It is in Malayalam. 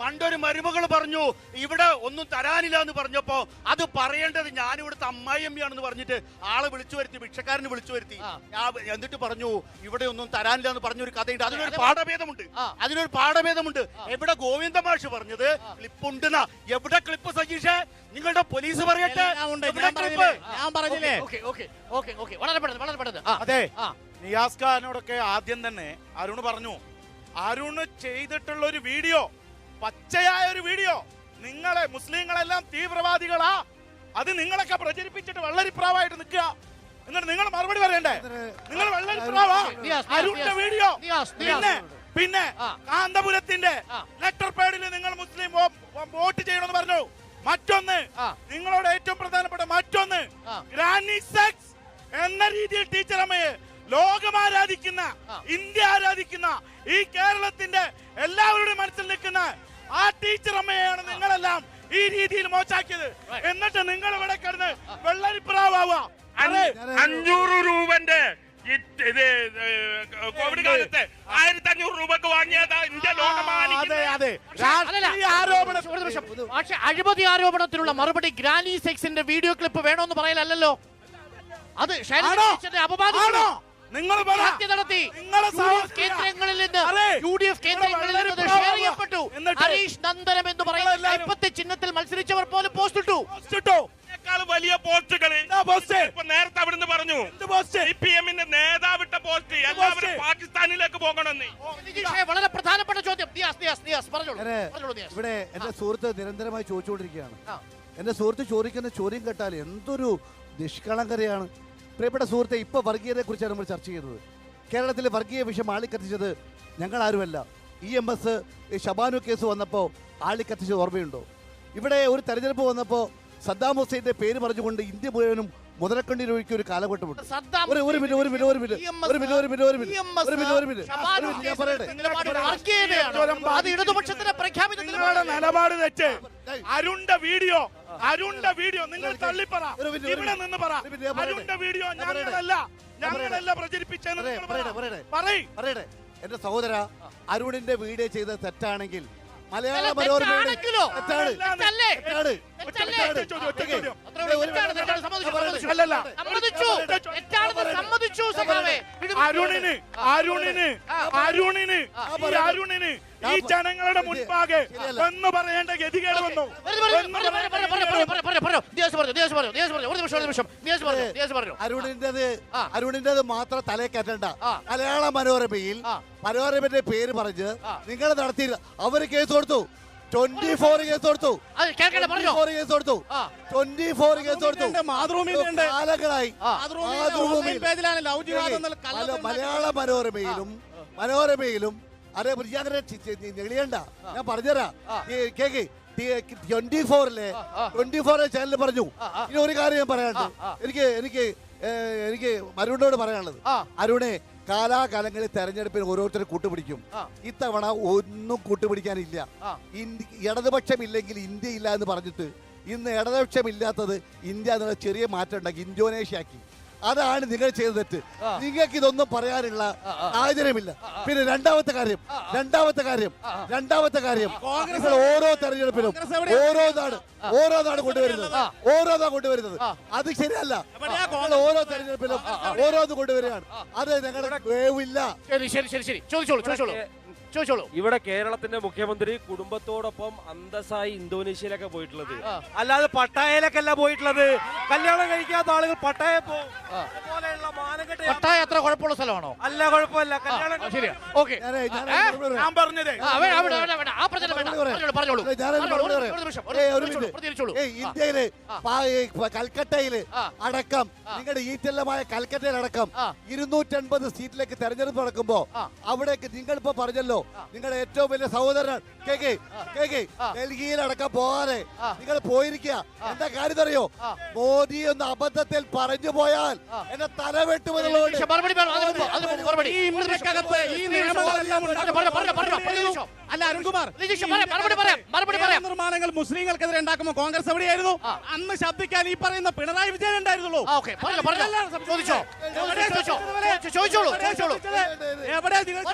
പണ്ടൊരു മരുമകൾ പറഞ്ഞു ഇവിടെ ഒന്നും തരാനില്ല എന്ന് പറഞ്ഞപ്പോ അത് പറയേണ്ടത് ഞാൻ ഇവിടുത്തെ അമ്മായിയമ്മയാണെന്ന് പറഞ്ഞിട്ട് ആളെ വിളിച്ചു വരുത്തി ഭിക്ഷക്കാരന് വിളിച്ചു വരുത്തി. എന്നിട്ട് പറഞ്ഞു ഇവിടെ ഒന്നും തരാനില്ല എന്ന് പറഞ്ഞൊരു കഥയുണ്ട്. അതിനൊരു അതെ. പാഠഭേദമുണ്ട്. അതിനൊരു പാഠഭേദമുണ്ട്. എവിടെ ഗോവിന്ദ മാഷ് പറഞ്ഞത്? ക്ലിപ്പുണ്ടെന്ന. എവിടെ ക്ലിപ്പ് സജീഷ്? നിങ്ങളുടെ പോലീസ് പറയട്ടെ. ഞാൻ പറഞ്ഞില്ലേ? വളരെ പെട്ടെന്ന് വളരെ പെട്ടെന്ന്. അതെ. നിയാസ് ഖാനോടൊക്കെ ആദ്യം തന്നെ അരുൺ പറഞ്ഞു അരുണ് ചെയ്തിട്ടുള്ള ഒരു വീഡിയോ പച്ചയായ ഒരു വീഡിയോ. നിങ്ങളെ മുസ്ലിങ്ങളെല്ലാം തീവ്രവാദികളാ. അത് നിങ്ങളൊക്കെ പ്രചരിപ്പിച്ചിട്ട് വെള്ളരിപ്രാവായിട്ട് നിൽക്കുക. എന്നിട്ട് നിങ്ങൾ മറുപടി പറയണ്ടേ? നിങ്ങൾ വെള്ളരിപ്രാവാ. വീഡിയോ. പിന്നെ പിന്നെ കാന്തപുരത്തിന്റെ ലെറ്റർ പേഡിൽ നിങ്ങൾ മുസ്ലിം വോട്ട് ചെയ്യണമെന്ന് പറഞ്ഞു. മറ്റൊന്ന്. നിങ്ങളോട് ഏറ്റവും പ്രധാനപ്പെട്ട മറ്റൊന്ന് ഗ്രാനി സെക്സ് എന്ന രീതിയിൽ ടീച്ചർ അമ്മയെ ലോകം ആരാധിക്കുന്ന ഇന്ത്യ ആരാധിക്കുന്ന ഈ കേരളത്തിന്റെ എല്ലാവരുടെയും മനസ്സിൽ നിൽക്കുന്ന ആ ടീച്ചർ അമ്മയാണ് നിങ്ങളെല്ലാം ഈ രീതിയിൽ മോശാക്കിയത്. എന്നിട്ട് നിങ്ങൾ ഇവിടെ കിടന്ന് വെള്ളരിപ്രാവാ അഞ്ഞൂറ് രൂപന്റെ ഇത് കോവിഡ് കാലത്ത് ആയിരത്തി അഞ്ഞൂറ് രൂപക്ക് വാങ്ങിയതാ ഇന്ത്യ. പക്ഷേ അഴിമതി ആരോപണത്തിനുള്ള മറുപടി ഗ്രാനി സെക്സിന്റെ വീഡിയോ ക്ലിപ്പ് വേണമെന്ന് പറയലല്ലോ അത് അപവാദം നിങ്ങൾ നടത്തി. നിങ്ങളെ ഹരീഷ് നന്ദനം എന്ന് പറയുന്ന കൈപ്പത്തി ചിഹ്നത്തിൽ മത്സരിച്ചവർ പോലും പോസ്റ്റ് ഇട്ടു. ഇട്ടോ വലിയ പോസ്റ്റുകൾ നേരത്തെ അവിടുന്ന് പറഞ്ഞു. സി പി എമ്മിന്റെ നേതാവിട്ട പോസ്റ്റ്. എല്ലാവരും പാകിസ്ഥാനിലേക്ക് പോകണമെന്ന്. വളരെ പ്രധാനപ്പെട്ട ചോദ്യം. ഇവിടെ എന്റെ സുഹൃത്ത് നിരന്തരമായി ചോദിച്ചുകൊണ്ടിരിക്കുകയാണ്. എന്റെ സുഹൃത്ത് ചോദിക്കുന്ന ചോദ്യം കേട്ടാൽ എന്തൊരു നിഷ്കളങ്കരയാണ് പ്രിയപ്പെട്ട സുഹൃത്തെ ഇപ്പൊ വർഗീയതയെ കുറിച്ചാണ് നമ്മൾ ചർച്ച ചെയ്തത് കേരളത്തിലെ വർഗീയ വിഷയം ആളിക്കത്തിച്ചത് ഞങ്ങൾ ആരുമല്ല E M S Shabanu case വന്നപ്പോൾ ആളിക്കത്തിച്ചത് ഓർമ്മയുണ്ടോ ഇവിടെ ഒരു തെരഞ്ഞെടുപ്പ് വന്നപ്പോൾ സദ്ദാം ഹുസൈന്റെ പേര് പറഞ്ഞുകൊണ്ട് ഇന്ത്യ മുഴുവനും മുതലക്കണ്ണീരൊഴുക്കിയ ഒരു കാലഘട്ടമുണ്ട് ഒരു ഒരു മിനിറ്റ് ഒരു മിനിറ്റ് ഒരു മിനിറ്റ് ഒരു മിനിറ്റ് ഒരു മിനിറ്റ് ഒരു മിനിറ്റ് ഒരു മിനിറ്റ് ഒരു മിനിറ്റ് മിനിറ്റ് ഞാൻ പറയട്ടെ നിലപാട് തെറ്റ് അരുണ്ട വീഡിയോ അരുണ്ട വീഡിയോ നിങ്ങൾ തള്ളിപ്പറ ഇവിടെ നിന്ന് പറ. അരുണിന്റെ വീഡിയോ ഞാനല്ല. ഞങ്ങളല്ല പ്രചരിപ്പിച്ചെന്ന് പറയട്ടെ, എന്റെ സഹോദര അരുണിന്റെ വീട് ചെയ്ത തെറ്റാണെങ്കിൽ മലയാള മനോരമ മനോരമയുടെ തെറ്റാണ്, സമ്മതിച്ചു, സമ്മതിച്ചു. അരുണിന് അരുണിന് അരുണിന് അരുണിന് ഈ ജനങ്ങളുടെ മുൻപാകെ എന്ന് പറയേണ്ട ഗതികേട് വന്നു. അരുണിന്റേത് അരുണിന്റേത് മാത്രം തലേ കറ്റണ്ട ആ. മലയാള മനോരമയിൽ മനോരമന്റെ പേര് പറഞ്ഞ്. നിങ്ങൾ നടത്തി അവർ കേസ് കൊടുത്തു. ട്വന്റി ഫോർ കേസ് കൊടുത്തു. ഫോർ കേസ് കൊടുത്തു. ട്വന്റി ഫോർ കേസ് കൊടുത്തു. കാലങ്ങളായി. മലയാള മനോരമയിലും മനോരമയിലും അതേ ഞാൻ അങ്ങനെ ഞെളിയണ്ട. ഞാൻ പറഞ്ഞുതരാം. കേക്ക് ട്വന്റി ഫോറിലെ. ട്വന്റി ഫോർ ചാനൽ പറഞ്ഞു. ഇനി ഒരു കാര്യം ഞാൻ പറയാനുണ്ട്. എനിക്ക് എനിക്ക് എനിക്ക് അരുണിനോട് പറയാനുള്ളത്. അരുണെ കാലാകാലങ്ങളിൽ തെരഞ്ഞെടുപ്പിന് ഓരോരുത്തരും കൂട്ടുപിടിക്കും. ഇത്തവണ ഒന്നും കൂട്ടുപിടിക്കാനില്ല. ഇടതുപക്ഷമില്ലെങ്കിൽ ഇന്ത്യ ഇല്ല എന്ന് പറഞ്ഞിട്ട് ഇന്ന് ഇടതുപക്ഷമില്ലാത്തത് ഇന്ത്യ എന്നുള്ള ചെറിയ മാറ്റം ഉണ്ടാക്കി ഇന്തോനേഷ്യ ആക്കി. അതാണ് നിങ്ങൾ ചെയ്ത തെറ്റ്. നിങ്ങൾക്ക് ഇതൊന്നും പറയാനുള്ള. സാഹചര്യമില്ല പിന്നെ രണ്ടാമത്തെ കാര്യം. രണ്ടാമത്തെ കാര്യം. രണ്ടാമത്തെ കാര്യം കോൺഗ്രസ് ഓരോ തെരഞ്ഞെടുപ്പിലും കോൺഗ്രസ് എവിടെയാ? ഓരോ നാട് ഓരോ നാട് കൊണ്ടുവരുന്നത്. ആ. ഓരോ നാട് കൊണ്ടുവരുന്നത്. അത് ശരിയല്ല. ഓരോ തെരഞ്ഞെടുപ്പിലും ഓരോന്ന് കൊണ്ടുവരികയാണ്. അത് ഞങ്ങളുടെ വേവില്ല. ശരി ശരി ശരി. ശരി ചോദിച്ചോളൂ ചോദിച്ചോളൂ. ചോദിച്ചോളൂ. ഇവിടെ കേരളത്തിന്റെ മുഖ്യമന്ത്രി കുടുംബത്തോടൊപ്പം അന്തസ്സായി ഇന്തോനേഷ്യയിലൊക്കെ പോയിട്ടുള്ളത്. അല്ലാതെ പട്ടായയിലൊക്കെ അല്ല പോയിട്ടുള്ളത്. കല്യാണം കഴിക്കാത്ത ആളുകൾ പട്ടായ പോകും. പട്ടായ അത്ര കുഴപ്പമുള്ള സ്ഥലമാണോ? അല്ല കുഴപ്പമില്ല. ശരിയാ. ഓക്കെ. ഞാൻ പറഞ്ഞത്. പറഞ്ഞോളൂ. ഇന്ത്യയിൽ കൽക്കട്ടയിൽ അടക്കം നിങ്ങളുടെ ഈറ്റല്ലമായ കൽക്കട്ടയിലടക്കം ആ. ഇരുന്നൂറ്റൻപത് സീറ്റിലേക്ക് തെരഞ്ഞെടുപ്പ് നടക്കുമ്പോ. അവിടേക്ക് നിങ്ങൾ ഇപ്പൊ പറഞ്ഞല്ലോ നിങ്ങളുടെ ഏറ്റവും വലിയ സഹോദരൻ കെ കെ കെ കെ ആ. ഡൽഹിയിലടക്കം പോകാതെ നിങ്ങൾ പോയിരിക്കുക എന്താ കാര്യം അറിയോ. മോദി ഒന്ന് അബദ്ധത്തിൽ പറഞ്ഞു പോയാൽ. എന്നെ തലവെട്ടുമെന്നുള്ളത് അല്ല അരുൺകുമാർ നിർമ്മാണങ്ങൾ മുസ്ലിങ്ങൾക്കെതിരെ ഉണ്ടാക്കുമ്പോൾ കോൺഗ്രസ് എവിടെയായിരുന്നു? അന്ന് ശബ്ദിക്കാൻ ഈ പറയുന്ന പിണറായി വിജയൻ ഉണ്ടായിരുന്നുള്ളൂ. എവിടെ നിങ്ങൾ